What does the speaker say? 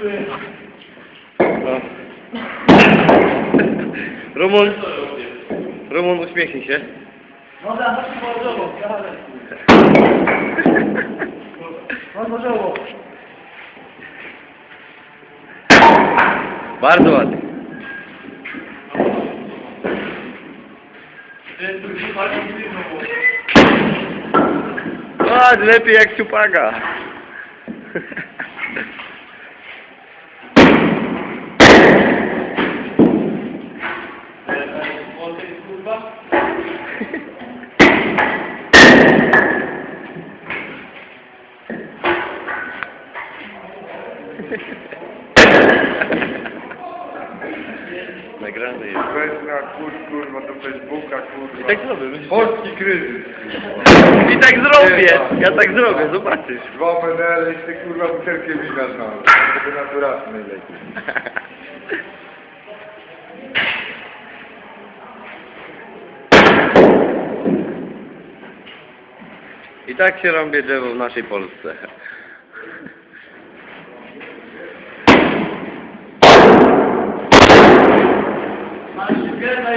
No. Roman, Roman uśmiechnij się. No da, chodź po drogą, Chodź po drogą. Bardzo ładnie. Ładź, lepiej jak ciupaga. Nagrany jest. Weź na kurs, kurwa, do Facebooka, kurwa. I tak zrobię. będziesz- Polski kryzys. I tak zrobię. Ja tak zrobię, zobaczysz. Dwa menele i ty kurwa butelkę wina znalazł. To naturalnie najlepiej. I tak się rąbie drzewo w naszej Polsce.